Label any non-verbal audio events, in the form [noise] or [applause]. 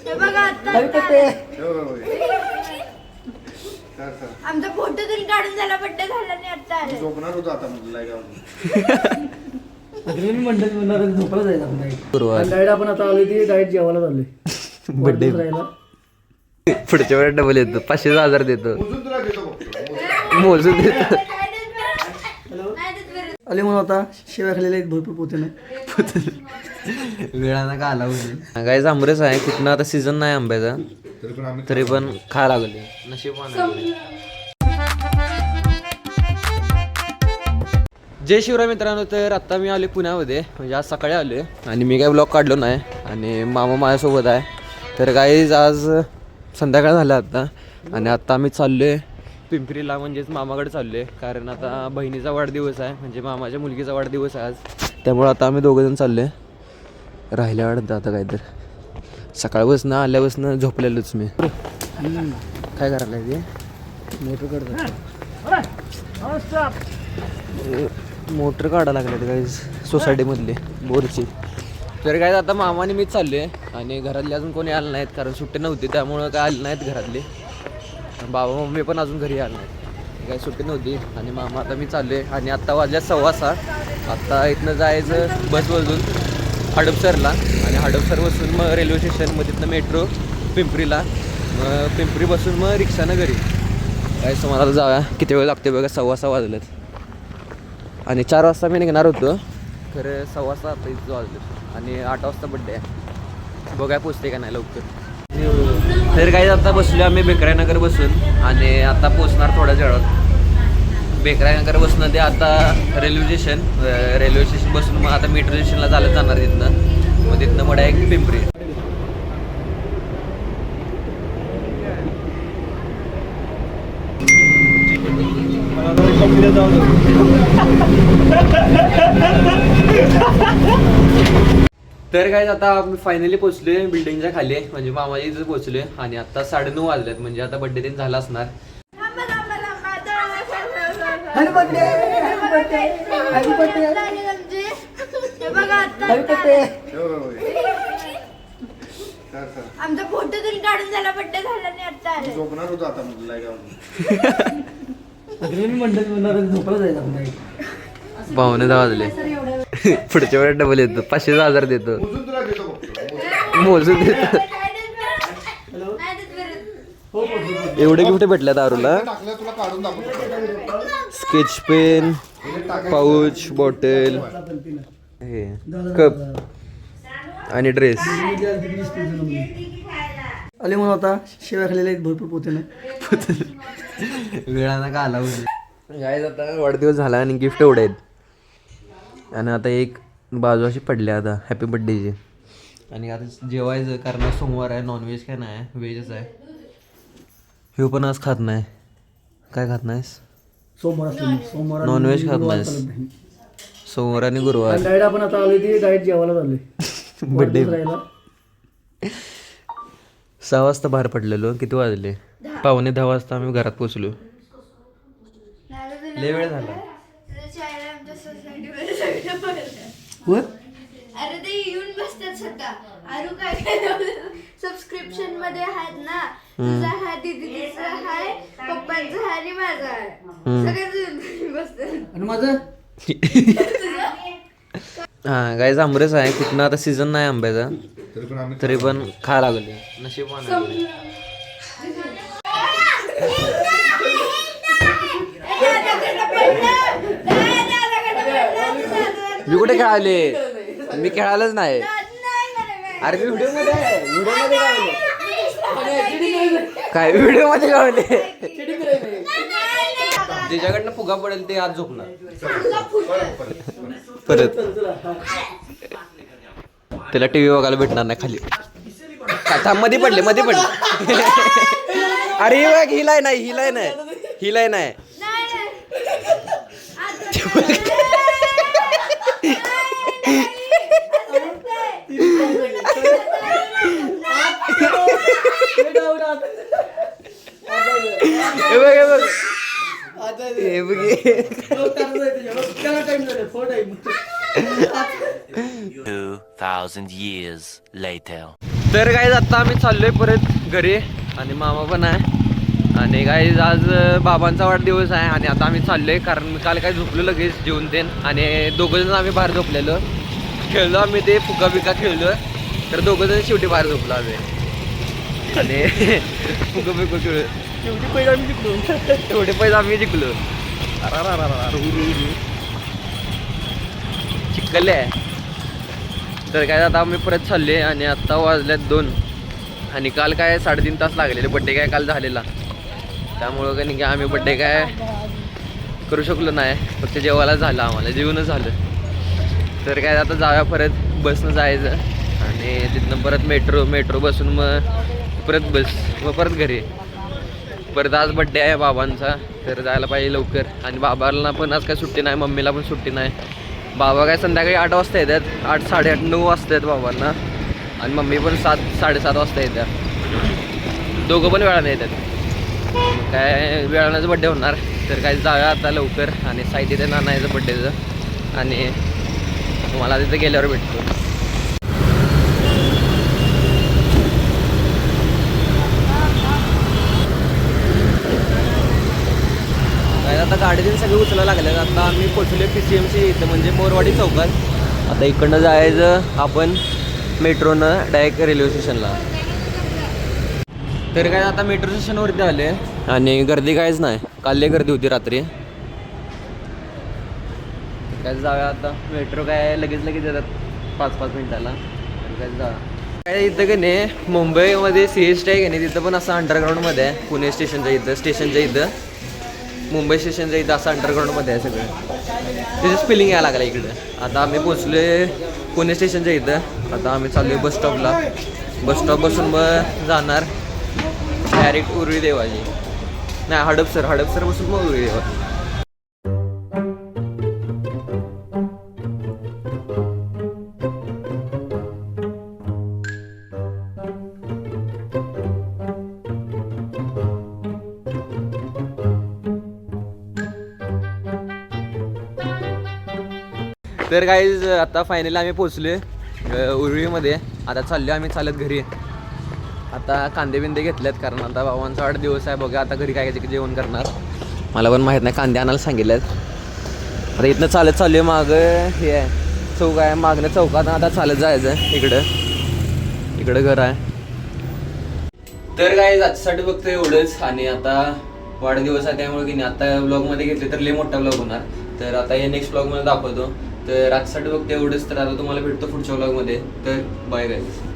हे बघा आता. हॅपी बर्थडे आमचा फोटो तुम्ही काढून झाला बड्डे झाला नाही आता. आले झोपणार होतो आता मंडळ म्हणणार झोपला आपण डायट आता आलोय ती डायट जेवायला चाललोय. राहिला. पुढच्या वेळेस डबल येतो पाचशे हजार देतो. मोजून तुला देतो बघतो मोजून देतो. आले म्हणून आता शेव्या खाल्लेल्या आहेत भरपूर पोतेने वेळानं का आला काय आंबरेच आहे. कुठनं आता सीझन नाही आंब्याचा. तरी पण खा लागले नशीब जय शिवराय मित्रांनो. तर आत्ता मी आले पुण्यामध्ये. म्हणजे आज सकाळी आले आणि मी काय ब्लॉग काढलो नाही. आणि मामा माझ्यासोबत आहे. तर काही आज संध्याकाळ झालं आत्ता आणि आत्ता आम्ही चाललो आहे पिंपरीला म्हणजेच मामाकडे चाललो आहे कारण आता बहिणीचा वाढदिवस आहे. म्हणजे मामाच्या मुलगीचा वाढदिवस आहे आज. त्यामुळं आता आम्ही दोघंजण चाललो आहे राहिल्या वाटतं आता तर सकाळपासून आल्यापासून झोपलेलोच मी. काय करायला ते मोटर मोटर काढा लागले काही सोसायटीमधले बोरची. तर काय आता मामाने मीच चालले आणि घरातले अजून कोणी आलं नाहीत. कारण सुट्टी नव्हती. त्यामुळं काय आले नाहीत घरातले. बाबा मम्मी पण अजून घरी आले नाही काही सुट्टी नव्हती. आणि मामा आता मी चाललो आहे आणि आत्ता वाजल्या सव्वा सहा. आत्ता इथनं जायचं बस बसून हडपसरला. आणि हडपसर बसून मग रेल्वे स्टेशन मग तिथनं मेट्रो पिंपरीला. मग पिंपरी बसून मग रिक्षानं घरी. काय समाजाला जाऊया. किती वेळ लागते बघा सव्वा सहा वाजलेत. आणि चार वाजता मी निघणार होतो. खरं सव्वा सहा आता इथं वाजले आणि आठ वाजता बड्डे आहे. बघाय पोचते का नाही लवकर. तर काही आता बसलो आम्ही बेकरायनगर बसून आणि आता पोचणार थोड्या वेळात. बेकरायनगर बसून ते आता रेल्वे स्टेशन रेल्वे स्टेशन बसून मग आता मेट्रो स्टेशनला चालत जाणार तिथनं. मग तिथनं मग एक पिंपरी. तर काय आता आम्ही फायनली पोहोचलोय बिल्डिंगच्या खाली. म्हणजे मामाच्या इथं पोहोचलोय. आणि आता साडेनऊ वाजलेत. म्हणजे आता बड्डे दिन झाला असणार. आमचे- फोटो तुम्ही काढून झाला बड्डे झाला नाही आता. झोपणार होतो आता म्हटलं म्हणणार झोपला जायचं पाहुणे दहा वाजले. [laughs] पुढच्या वेळेस डबल येतो. पाचशे हजार देतो. मोजून देतो. एवढे गिफ्ट भेटल्या दारूला स्केच पेन पाऊच बॉटल हे कप आणि ड्रेस आले म्हणून आता शेव्या खाल्लेल्या आहेत भरपूर पोतेने. [laughs] वेळानं का आला काय आता वाढदिवस झाला आणि गिफ्ट एवढे आहेत. आणि आता एक बाजू अशी पडली आता. हॅपी बड्डेची आणि आता जेवायचं कारण सोमवार आहे नॉनव्हेज काय नाही व्हेजच आहे. हे पण आज खात नाही. काय खात नाहीस? सोमवार असले सोमवार आणि नॉनव्हेज खात गुरुवार नाहीस. चालत नाही. सोमवार आणि गुरुवार. आणि डायट आपण आता आलोय ती डायट जेवायला चाललोय. [laughs] राहिला. सहा वाजता बाहेर पडलेलो. किती वाजले? पावणे दहा वाजता आम्ही घरात पोचलो लय वेळ झाला. [laughs] वर अरे ते येऊन बसतात स्वतः. अरू काय सबस्क्रिप्शनमध्ये आहेत ना. तुझा हा दीदीचा हाय पप्पांचा हाय आणि माझा येऊन [laughs] बसतात. आणि माझं? [laughs] हा गायचा आंबरेच आहे. कुठनं आता सीझन नाही आंब्याचा. तरी पण आम्ही तरी पण खा लागले. नशीब लागले. मी कुठे खेळाले? [laughs] मी खेळायलाच नाही. अरे मी व्हिडिओमध्ये आहे व्हिडिओमध्ये काय व्हिडिओमध्ये गावले त्याच्याकडनं फुगा पडेल ते आज झोपणार. परत. त्याला टीव्ही बघायला भेटणार नाही खाली. आता मध्ये पडले मध्ये पडले. [laughs] अरे ही बघ हिलाय नाही हिलाय नाही. हिलाय नाही हे बघ हे बघ हे बघ हे. टाइम झाले फोर टाइम 2,000 years later. तर काय आता आम्ही चाललोय परत घरी आणि मामा पण आहे. आणि काय आज बाबांचा वाढदिवस आहे आणि आता आम्ही चाललोय कारण मी काल काय झोपलो लगेच जेवून तेन. आणि दोघं जण आम्ही बाहेर झोपलेलो. खेळलो आम्ही ते फुगा बिका खेळलो. तर दोघं जण शेवटी बाहेर झोपलो आम्ही. आणि [laughs] फुगा बिका खेळलो शेवटी पैसे आम्ही जिंकलो. [laughs] तेवढे पैसे आम्ही जिंकलो. चिकले आहे तर काय आता आम्ही परत चालले आणि आत्ता वाजल्यात दोन. आणि काल काय साडेतीन तास लागलेले बड्डे काय काल झालेला. त्यामुळं काही नाही आम्ही बड्डे काय करू शकलो नाही. फक्त जेवायला झालं आम्हाला जेवणच झालं. तर काय आता जाव्या परत बसनं जायचं. आणि तिथनं परत मेट्रो मेट्रो बसून मग परत बस मग परत घरी. परत आज बड्डे आहे बाबांचा तर जायला पाहिजे लवकर. आणि बाबांना पण आज काय सुट्टी नाही मम्मीला पण सुट्टी नाही. बाबा काय संध्याकाळी आठ वाजता येतात. आठ साडेआठ नऊ वाजता आहेत बाबांना. आणि मम्मी पण सात साडेसात वाजता येतात दोघं पण वेळाने येतात. काय वेळानंच बड्डे होणार. तर काय जाऊया आता लवकर. आणि साहित्य ते नानायचं बड्डेचं आणि तुम्हाला तिथे गेल्यावर भेटतो. आता गाडीतील सगळे उचलायला लागले आता आम्ही पोचलो पी सी एम सी इथं म्हणजे मोरवाडी चौकात. आता इकडनं जायचं आपण मेट्रोनं डायरेक्ट रेल्वे स्टेशनला तर काय आता मेट्रो स्टेशनवरती आले आणि गर्दी काहीच नाही. काल गर्दी होती रात्री. काय जाऊया आता. मेट्रो काय लगेच लगेच येतात. पाच पाच मिनिटाला. तर काय जा काय इथं की नाही मुंबईमध्ये सी एस टी आहे की नाही तिथं पण असं अंडरग्राऊंडमध्ये आहे. पुणे स्टेशनच्या इथं स्टेशनच्या इथं. मुंबई स्टेशनच्या इथं असं अंडरग्राऊंडमध्ये आहे सगळं. त्याचं स्पेलिंग यायला लागलं इकडं. आता आम्ही पोचलोय पुणे स्टेशनच्या इथं. आता आम्ही चाललोय बस स्टॉपला बस स्टॉप बसून मग जाणार डायरेक्ट उरळी देवाची नाही हडपसर. हडपसर बसून मग उरळी देवा. तर काहीच आता फायनली आम्ही पोचलोय आहे उर्वीमध्ये आता चाललो आम्ही चालत घरी. आता कांदे बिंदे घेतलेत कारण आता बाबांचा वाढदिवस आहे. बघा आता घरी काय काय जेवण करणार. मला पण माहीत नाही कांदे आणायला सांगितलेत. आता इथनं चालत चाललोय मागं. हे आहे चौक आहे. मागणं चौकात आता चालत जायचं इकडं. इकडं घर आहे. तर काय आजसाठी फक्त एवढंच. आणि आता वाढदिवस आहे त्यामुळे की नाही आता ब्लॉगमध्ये घेतले तर लय मोठा ब्लॉग होणार. तर आता हे नेक्स्ट ब्लॉगमध्ये दाखवतो. तर आजसाठी फक्त एवढंच तर आता तुम्हाला भेटतो पुढच्या ब्लॉगमध्ये तर बाय गाईज